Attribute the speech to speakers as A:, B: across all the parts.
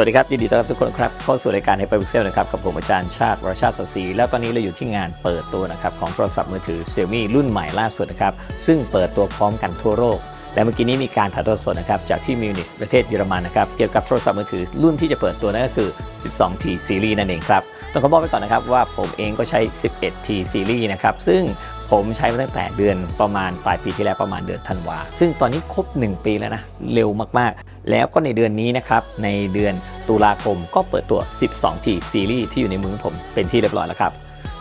A: วัสดีครับยินดีต้อนรับทุกคนครับเข้าสู่รายการ Hyper Pixel นะครับกับผมอาจารย์ชาติวรชาติสศรีแล้วตอนนี้เราอยู่ที่งานเปิดตัวนะครับของโทรศัพท์มือถือ Xiaomi รุ่นใหม่ล่าสุดนะครับซึ่งเปิดตัวพร้อมกันทั่วโลกและเมื่อกี้นี้มีการถ่ายทอดสดนะครับจากที่มิวนิชประเทศเยอรมันนะครับเกี่ยวกับโทรศัพท์มือถือรุ่นที่จะเปิดตัวนั่นก็คือ 12T Series นั่นเองครับต้องขอบอกไปก่อนนะครับว่าผมเองก็ใช้ 11T Series นะครับซึ่งผมใช้มาตั้งแต่เดือนประมาณปลายปีที่แล้วประมาณเดือนธันวาซึ่งตอนนี้ครบ 1 ปีแล้วนะ เร็วมากๆ แล้วก็ในเดือนนี้นะครับ ในเดือนตุลาคมก็เปิดตัว 12T Series ที่อยู่ในมือของผมเป็นที่เรียบร้อยแล้วครับ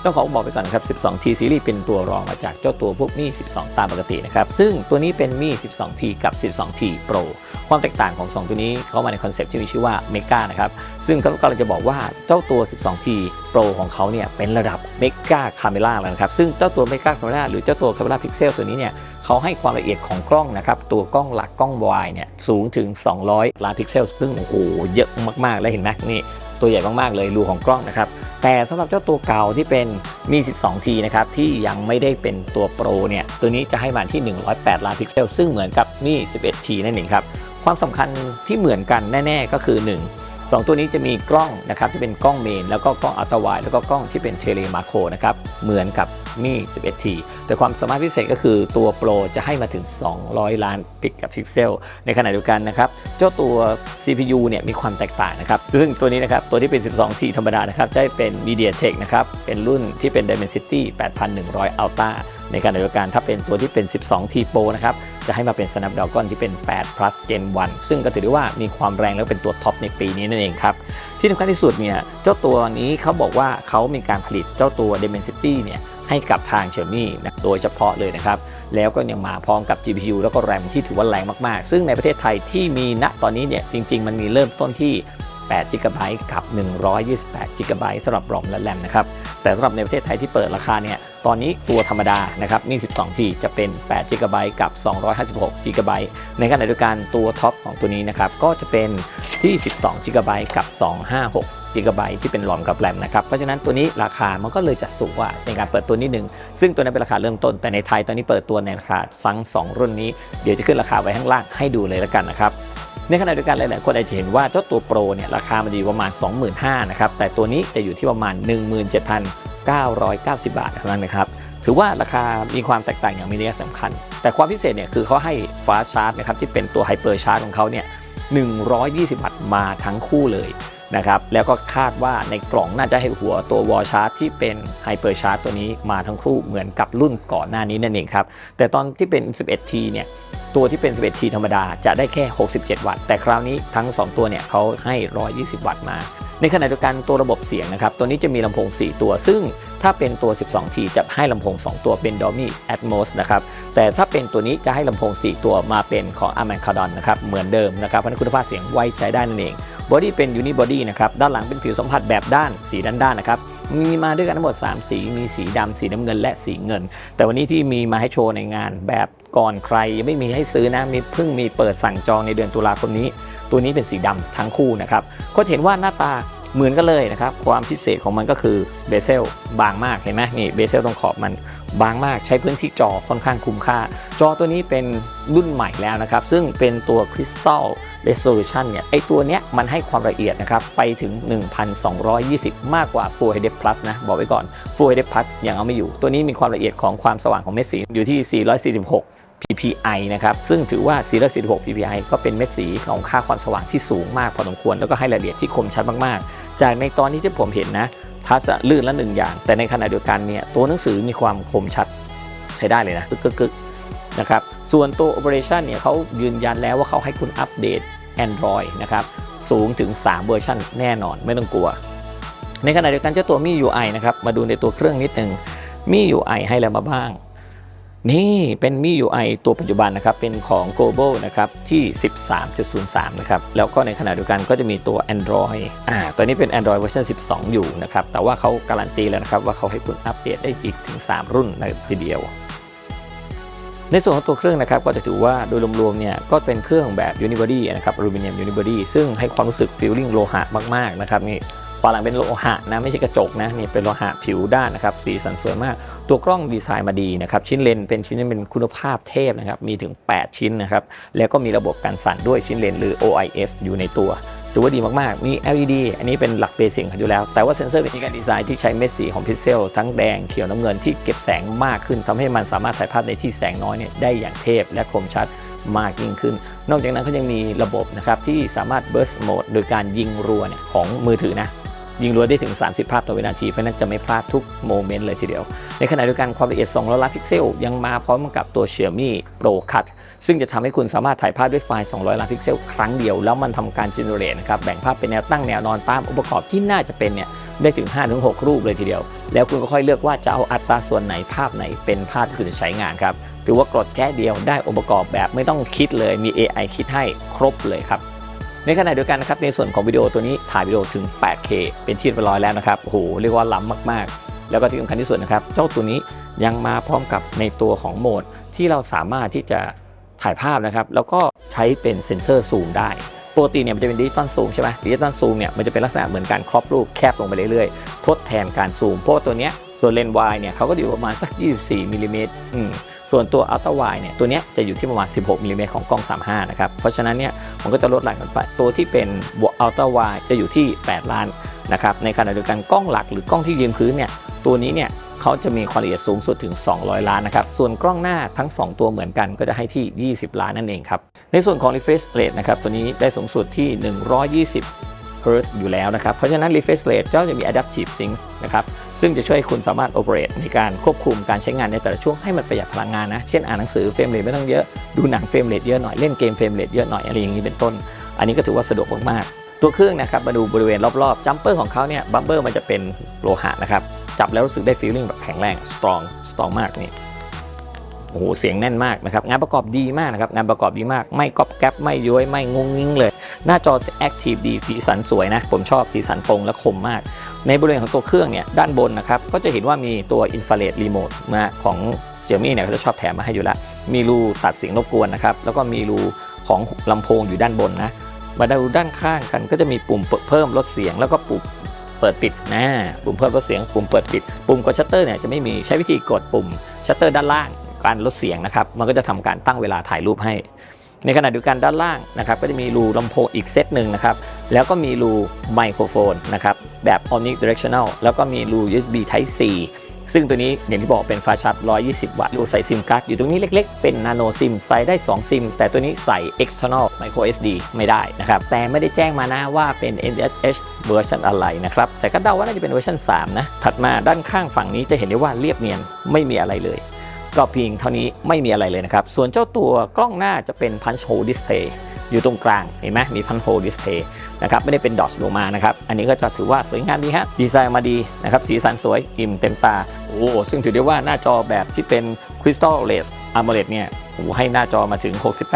A: ต้องขอบอกไปก่อนนครับ 12T Series เป็นตัวรองมาจากเจ้าตัวพวกมี่12 ตามปกตินะครับ ซึ่งตัวนี้เป็นมี่ 12T กับ 12T Pro ความแตกต่างของ 2 ตัวนี้เข้ามาในคอนเซปต์ที่มีชื่อว่า Mega นะครับ ซึ่งเขากำลังจะบอกว่าเจ้าตัว 12T Pro ของเขาเนี่ยเป็นระดับ Mega Camera แล้วนะครับ ซึ่งเจ้าตัว Mega Camera หรือเจ้าตัว Camera Pixel ตัวนี้เนี่ย เขาให้ความละเอียดของกล้องนะครับตัวกล้องหลักกล้องวายเนี่ยสูงถึง 200 ล้านพิกเซล ซึ่งโอ้โหเยอะมากๆ แล้วเห็นไหมนี่ตัวใหญ่มากๆเลยรูของกล้องนะครับแต่สำหรับเจ้าตัวเก่าที่เป็นมี 12T นะครับที่ยังไม่ได้เป็นตัวโปรเนี่ยตัวนี้จะให้มาที่ 108 ล้านพิกเซล ซึ่งเหมือนกับมี 11T นั่นเองครับความสำคัญที่เหมือนกันแน่ ๆ ก็คือ 1 2 ตัวนี้จะมีกล้องนะครับที่เป็นกล้องเมน แล้วก็กล้องอัลตร้าไวด์แล้วก็กล้องที่เป็นเทเลมาโครนะครับเหมือนกับมี 11T แต่ความสามารถพิเศษก็คือตัวโปรจะให้มาถึง 200 ล้านพิกกับพิกเซล ในขณะเดียวกันนะครับ เจ้าตัว CPU เนี่ยมีความแตกต่างนะครับ ซึ่งตัวนี้นะครับ ตัวที่เป็น 12T ธรรมดานะครับจะเป็น MediaTek นะครับ เป็นรุ่นที่เป็น Dimensity 8100 Ultra ในขณะเดียวกันถ้าเป็นตัวที่เป็น 12T Pro นะครับ จะให้มาเป็น Snapdragon ที่เป็น 8 plus Gen 1 ซึ่งก็ถือได้ว่ามีความแรงแล้วเป็นตัวท็อปในปีนี้นั่นเองครับ ที่สำคัญที่สุดเนี่ยเจ้าตัวนี้เขาบอกว่าเขามีการผลิตเจ้าตัว Dimensity เนี่ยให้กับทาง Xiaomi นะโดยเฉพาะเลยนะครับ แล้วก็ยังมาพร้อมกับ GPU แล้วก็แรมที่ถือว่าแรงมากๆ ซึ่งในประเทศไทยที่มีณตอนนี้เนี่ยจริง ๆ มันมีเริ่มต้นที่8 g b กับ 128 g b สำหรับรอมและแรมนะครับ แต่สำหรับในประเทศไทยที่เปิดราคาเนี่ย ตอนนี้ตัวธรรมดานะครับมี 12 t จะเป็น8 g b กับ 256 g b ในขณะเดียวกันตัวท็อปของตัวนี้นะครับก็จะเป็นที่ 12 g b กับ 256 g b ที่เป็นรอมกับแรมนะครับ เพราะฉะนั้นตัวนี้ราคามันก็เลยจะสูงกว่าในการเปิดตัวนิดนึง ซึ่งตัวนั้นเป็นราคาเริ่มต้น แต่ในไทยตอนนี้เปิดตัวในราคาทั้ง2 รุ่นนี้ เดี๋ยวจะขึ้นราคาไว้ข้างล่างให้ดูเลยแล้วกันนะครับในขณะเดียวกันหลาย ๆ คนอาจจะเห็นว่าเจ้าตัวโปรเนี่ยราคามันอยู่ประมาณ 25,000นะครับแต่ตัวนี้จะอยู่ที่ประมาณ 990 บาทเท่านั้นนะครับ ถือว่าราคามีความแตกต่างอย่างมีนัยสำคัญ แต่ความพิเศษเนี่ยคือเขาให้ฟ้าชาร์จนะครับที่เป็นตัวไฮเปอร์ชาร์จของเขาเนี่ย 120 วัตต์มาทั้งคู่เลยนะครับแล้วก็คาดว่าในกล่องน่าจะให้หัวตัววอชาร์จที่เป็นไฮเปอร์ชาร์จตัวนี้มาทั้งคู่เหมือนกับรุ่นก่อนหน้านี้นั่นเองครับ แต่ตอนที่เป็น 11T เนี่ยตัวที่เป็น 11T ธรรมดาจะได้แค่ 67 วัตต์ แต่คราวนี้ทั้ง 2 ตัวเนี่ยเขาให้ 120 วัตต์มา ในขณะเดียวกันตัวระบบเสียงนะครับ ตัวนี้จะมีลำโพง 4 ตัว ซึ่งถ้าเป็นตัว 12T จะให้ลำโพง 2 ตัวเป็น Dolby Atmos นะครับ แต่ถ้าเป็นตัวนี้จะให้ลำโพง 4 ตัวมาเป็นของ a r m a n c a d o n นะครับ เหมือนเดิมนะครับ เพราะนั้นคุณภาพเสียงไว้ใจได้นั่นเองบอดี้เป็น Unibody นะครับ ด้านหลังเป็นผิวสัมผัสแบบด้านสีด้านด้านๆนะครับมีมาด้วยกันทั้งหมด 3 สี มีสีดำสีน้ำเงินและสีเงิน แต่วันนี้ที่มีมาให้โชว์ในงานแบบก่อนใครยังไม่มีให้ซื้อนะ มีเพิ่งมีเปิดสั่งจองในเดือนตุลาคมนี้ ตัวนี้เป็นสีดำทั้งคู่นะครับก็เห็นว่าหน้าตาเหมือนกันเลยนะครับ ความพิเศษของมันก็คือเบเซลบางมากเห็นไหมนี่เบเซลตรงขอบมันบางมากใช้พื้นที่จอค่อนข้างคุ้มค่า จอตัวนี้เป็นรุ่นใหม่แล้วนะครับ ซึ่งเป็นตัวคริสตัล resolution เนี่ยไอตัวเนี้ยมันให้ความละเอียดนะครับ ไปถึง 1220 มากกว่า Full HD Plus นะ บอกไว้ก่อน Full HD Plus ยังเอาไม่อยู่ ตัวนี้มีความละเอียดของความสว่างของเม็ดสีอยู่ที่ 446 PPI นะครับ ซึ่งถือว่า446 PPI ก็เป็นเม็ดสีของค่าความสว่างที่สูงมากพอสมควร แล้วก็ให้รายละเอียดที่คมชัดมากๆ จากในตอนนี้ที่ผมเห็นนะทัชลื่นละหนึ่งอย่าง แต่ในขณะเดียวกันเนี่ยตัวหนังสือมีความคมชัดใช้ได้เลยนะกึกกึกนะครับส่วนตัว Operation เนี่ยเขายืนยันแล้วว่าเขาให้คุณอัปเดต Android นะครับสูงถึง 3 เวอร์ชันแน่นอนไม่ต้องกลัว ในขณะเดียวกันเจ้าตัวมี UI นะครับมาดูในตัวเครื่องนิดหนึ่งมี UI ให้แล้วมาบ้าง นี่เป็นมี UI ตัวปัจจุบันนะครับ เป็นของ Global นะครับที่ 13.03 นะครับ แล้วก็ในขณะเดียวกันก็จะมีตัว Android อ่าตัวนี้เป็น Android เวอร์ชัน12 อยู่นะครับ แต่ว่าเขาการันตีแล้วนะครับ ว่าเขาให้คุณอัปเดตได้อีกถึง 3 รุ่นในทีเดียว ในส่วนของตัวเครื่องนะครับ ก็จะถือว่าโดยรวมๆเนี่ยก็เป็นเครื่องแบบ Unibody นะครับอลูมิเนียม Unibody ซึ่งให้ความรู้สึก feeling โลหะมากๆนะครับนี่ ฝาหลังเป็นโลหะนะไม่ใช่กระจกนะนี่เป็นโลหะผิวด้านนะครับสีสันสวยมาก ตัวกล้องดีไซน์มาดีนะครับชิ้นเลนเป็นชิ้นที่เป็นคุณภาพเทพนะครับมีถึง 8 ชิ้นนะครับแล้วก็มีระบบการสั่นด้วยชิ้นเลนหรือ OIS อยู่ในตัวถือว่าดีมาก ๆ มี LED อันนี้เป็นหลักเบสิกของอยู่แล้ว แต่ว่าเซนเซอร์มีการดีไซน์ที่ใช้เม็ดสีของพิกเซลทั้งแดงเขียวน้ำเงินที่เก็บแสงมากขึ้นทำให้มันสามารถถ่ายภาพในที่แสงน้อยเนี่ยได้อย่างเทพและคมชัดมากยิ่งขึ้น นอกจากนั้นเขายังมีระบบนะครับที่สามารถ burst mode โดยการยิงรัวเนี่ยของมือถือนะ ยิงรัวได้ถึง 30 ภาพต่อวินาที เพราะนั้นจะไม่พลาดทุกโมเมนต์เลยทีเดียว ในขณะเดียวกันความละเอียด 200 ล้านพิกเซล ยังมาพร้อมกับตัว Xiaomi Pro Cut ซึ่งจะทำให้คุณสามารถถ่ายภาพด้วยไฟล์ 200 ล้านพิกเซล ครั้งเดียว แล้วมันทำการ generate นะครับแบ่งภาพเป็นแนวตั้งแนวนอนตามองค์ประกอบที่น่าจะเป็นเนี่ยได้ถึง 5-6 รูปเลยทีเดียว แล้วคุณก็ค่อยเลือกว่าจะเอาอัตราส่วนไหนภาพไหนเป็นภาพที่คุณจะใช้งานครับถือว่ากดแค่เดียวได้องค์ประกอบแบบไม่ต้องคิดเลยมี AI คิดให้ครบเลยครับ ในขณะเดียวกันนะครับในส่วนของวิดีโอตัวนี้ถ่ายวิดีโอถึง 8K เป็นที่เรียบร้อยแล้วนะครับโอ้โหเรียกว่าล้ำมากๆ แล้วก็ที่สำคัญที่สุดนะครับ เจ้าตัวนี้ยังมาพร้อมกับในตัวของโหมด ที่เราสามารถที่จะถ่ายภาพนะครับ แล้วก็ใช้เป็นเซ็นเซอร์ซูมได้ปกติเนี่ยมันจะเป็นดิจิตอลซูมใช่ไหมดิจิตอลซูมเนี่ยมันจะเป็นลักษณะเหมือนการครอบรูปแคบลงไปเรื่อยๆ ทดแทนการซูมเพราะตัวเนี้ยส่วนเลนส์วายเนี่ยเขาก็อยู่ประมาณสัก 24มิลลิเมตรอืม ส่วนตัวอัลตร้าไวเนี่ยตัวนี้จะอยู่ที่ประมาณ 16มิลลิเมตรของกล้อง 35 นะครับ เพราะฉะนั้นเนี่ยมันก็จะลดหลั่นกันไป ตัวที่เป็นอัลตร้าไวจะอยู่ที่ 8 ล้านนะครับ ในขณะเดียวกันกล้องหลักหรือกล้องที่ยืนพื้นเนี่ยตัวนี้เนี่ยเขาจะมีความละเอียดสูงสุดถึง 200 ล้านนะครับ ส่วนกล้องหน้าทั้ง 2 ตัวเหมือนกันก็จะให้ที่ 20 ล้านนั่นเองครับ ในส่วนของ refresh rate นะครับตัวนี้ได้สูงสุดที่ 120 Hz อยู่แล้วนะครับ เพราะฉะนั้น refresh rate ก็จะมี adaptive sync นะครับ ซึ่งจะช่วยให้คุณสามารถ operate ในการควบคุมการใช้งานในแต่ละช่วงให้มันประหยัดพลังงานนะ เช่นอ่านหนังสือเฟรมเรทไม่ต้องเยอะ ดูหนังเฟรมเรทเยอะหน่อย เล่นเกมเฟรมเรทเยอะหน่อยอะไรอย่างนี้เป็นต้น อันนี้ก็ถือว่าสะดวกมากๆ ตัวเครื่องนะครับมาดูบริเวณรอบๆ จัมเปอร์ของเขาเนี่ย บัมเบอร์มันจะเป็นโลหะนะครับ จับแล้วรู้สึกได้ feeling แบบแข็งแรง strong strong มากนี่ โอ้โห เสียงแน่นมากนะครับ งานประกอบดีมากนะครับ งานประกอบดีมาก ไม่ก๊อปแก๊ปไม่ย้วยไม่งงงิ้งเลย หน้าจอ Active ดี สีสันสวยนะ ผมชอบสีสันตรงและคมมากในบริเวณของตัวเครื่องเนี่ยด้านบนนะครับก็จะเห็นว่ามีตัว Infrared Remote มาของ Xiaomi เนี่ยเขาจะชอบแถมมาให้อยู่แล้วมีรูตัดเสียงรบกวนนะครับแล้วก็มีรูของลำโพงอยู่ด้านบนนะมาดูด้านข้างกันก็จะมีปุ่มเพิ่มลดเสียง แล้วก็ปุ่มเปิดปิดนะปุ่มเพิ่มลดเสียง ปุ่มเปิดปิด ปุ่มกดชัตเตอร์เนี่ยจะไม่มีใช้วิธีกดปุ่มชัตเตอร์ด้านล่างการลดเสียงนะครับมันก็จะทำการตั้งเวลาถ่ายรูปให้ ในขณะเดียวกันด้านล่างนะครับก็จะมีรูลำโพงอีกเซตหนึ่งนะครับแล้วก็มีรูไมโครโฟนนะครับแบบ omnidirectional แล้วก็มีรู USB Type C ซึ่งตัวนี้อย่างที่บอกเป็นฟ้าชัด 120 วัตต์รูใส่ซิมการ์ดอยู่ตรงนี้เล็กๆ เป็นนาโนซิมใส่ได้ 2 ซิม แต่ตัวนี้ใส่ external micro SD ไม่ได้นะครับ แต่ไม่ได้แจ้งมานะว่าเป็น NSH เวอร์ชันอะไรนะครับ แต่ก็เดาว่าน่าจะเป็นเวอร์ชัน3 นะ ถัดมาด้านข้างฝั่งนี้จะเห็นได้ว่าเรียบเนียนไม่มีอะไรเลย ก็เพียงเท่านี้ไม่มีอะไรเลยนะครับ ส่วนเจ้าตัวกล้องหน้าจะเป็น punch hole display อยู่ตรงกลาง เห็นไหมมี punch hole display นะครับไม่ได้เป็นดอทลงมานะครับ อันนี้ก็จะถือว่าสวยงามดีฮะดีไซน์มาดีนะครับ สีสันสวยอิ่มเต็มตา โอ้ซึ่งถือได้ว่าหน้าจอแบบที่เป็น Crystal OLED AMOLED เนี่ยโอ้ให้หน้าจอมาถึง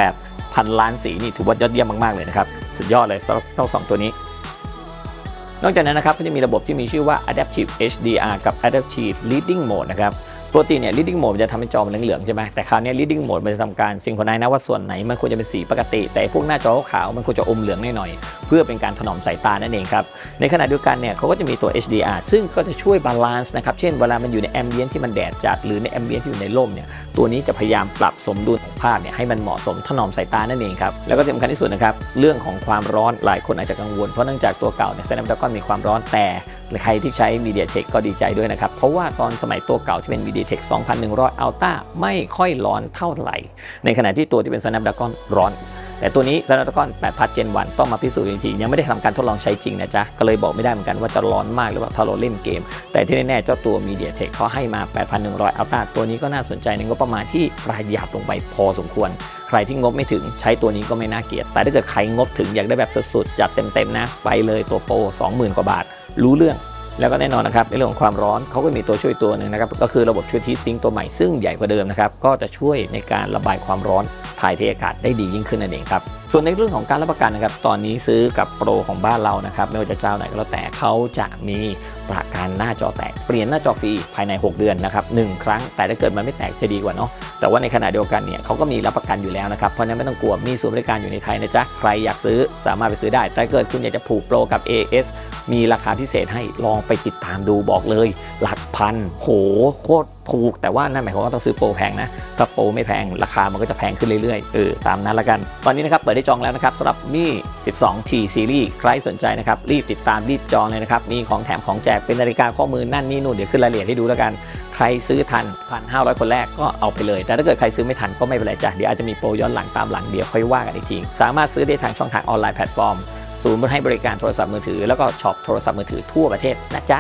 A: 68พันล้านสีนี่ถือว่ายอดเยี่ยมมาก ๆ เลยนะครับ สุดยอดเลยสำหรับเจ้าสองตัวนี้นอกจากนั้นนะครับก็จะมีระบบที่มีชื่อว่า Adaptive HDR กับ Adaptive Reading Mode นะครับ ปกติเนี่ย reading mode มันจะทำให้จอมันเหลืองๆใช่ไหมแต่คราวนี้ reading mode มันจะทำการซิงโครไนซ์นะว่าส่วนไหนมันควรจะเป็นสีปกติ แต่พวกหน้าจอขาวมันควรจะอมเหลืองหน่อยๆเพื่อเป็นการถนอมสายตานั่นเองครับ ในขณะเดียวกันเนี่ยเขาก็จะมีตัว HDR ซึ่งก็จะช่วยบาลานซ์นะครับ เช่นเวลามันอยู่ในแอมเบียนที่มันแดดจัดหรือในแอมเบียนที่อยู่ในร่มเนี่ยตัวนี้จะพยายามปรับสมดุลของภาพเนี่ยให้มันเหมาะสมถนอมสายตานั่นเองครับแล้วก็สำคัญที่สุดนะครับเรื่องของความร้อนหลายคนอาจจะกังวลเพราะเนื่องจากตัวเก่าเนี่ย Snapdragon มีความร้อนแต่ ใครที่ใช้ MediaTek ก็ดีใจด้วยนะครับ เพราะว่าตอนสมัยตัวเก่าที่เป็น MediaTek 2100 Ultra ไม่ค่อยร้อนเท่าไหร่ ในขณะที่ตัวที่เป็น Snapdragon ร้อน แต่ตัวนี้ Snapdragon 8 Plus Gen 1ต้องมาพิสูจน์จริงๆยังไม่ได้ทำการทดลองใช้จริงนะจ๊ะก็เลยบอกไม่ได้เหมือนกันว่าจะร้อนมากหรือเปล่าถ้าเราเล่นเกม แต่ที่แน่ๆเจ้าตัว MediaTek เขาให้มา 8,100 Ultra ตัวนี้ก็น่าสนใจในงบประมาณที่ประหยัดลงไปพอสมควร ใครที่งบไม่ถึงใช้ตัวนี้ก็ไม่น่าเกลียด แต่ถ้าเกิดใครงบถึงอยากได้แบบสุดๆจัดเต็มๆนะไปเลยตัวโปร20,000 กว่าบาท รู้เรื่อง แล้วก็แน่นอนนะครับในเรื่องของความร้อนเขาก็มีตัวช่วยตัวหนึ่งนะครับก็คือระบบช่วยทีซิงตัวใหม่ซึ่งใหญ่กว่าเดิมนะครับก็จะช่วยในการระบายความร้อนถ่ายเทอากาศได้ดียิ่งขึ้นนั่นเองครับส่วนในเรื่องของการรับประกันนะครับตอนนี้ซื้อกับโปรของบ้านเรานะครับไม่ว่าจะเจ้าไหนก็แล้วแต่เขาจะมีประกันหน้าจอแตกเปลี่ยนหน้าจอฟรีภายใน 6 เดือนนะครับหนึ่งครั้งแต่ถ้าเกิดมันไม่แตกจะดีกว่าเนาะแต่ว่าในขณะเดียวกันเนี่ยเขาก็มีรับประกันอยู่แล้วนะครับเพราะฉะนั้นไม่ต้องกลัวมีศูนย์บริการอยู่ในไทยนะจ๊ะใครอยากซื้อสามารถไปซื้อได้ แต่เกิดคุณอยากจะผูกโปรกับ AS มีราคาพิเศษให้ลองไปติดตามดูบอกเลย หลักพัน โหโคตรถูกแต่ว่านั่นหมายความว่าต้องซื้อโปรแพงนะ ถ้าโปรไม่แพงราคามันก็จะแพงขึ้นเรื่อยๆ เออ ตามนั้นละกัน ตอนนี้นะครับ เปิดได้จองแล้วนะครับสำหรับมี่ 12T Series ใครสนใจนะครับ รีบติดตามรีบจองเลยนะครับ มีของแถมของแจกเป็นนาฬิกาข้อมือนั่นนี่นู่นเดี๋ยวขึ้นรายละเอียดให้ดูแล้วกันใครซื้อทันพันห้าร้อยคนแรกก็เอาไปเลย แต่ถ้าเกิดใครซื้อไม่ทันก็ไม่เป็นไรจ้ะเดี๋ยวอาจจะมีโปรย้อนหลังตามหลังเดี๋ยวค่อยว่ากันอีกทีสามารถซื้อได้ทางช่องทางออนไลน์แพลตฟอร์ม ศูนย์ให้บริการโทรศัพท์มือถือ แล้วก็ช็อปโทรศัพท์มือถือทั่วประเทศนะจ๊ะ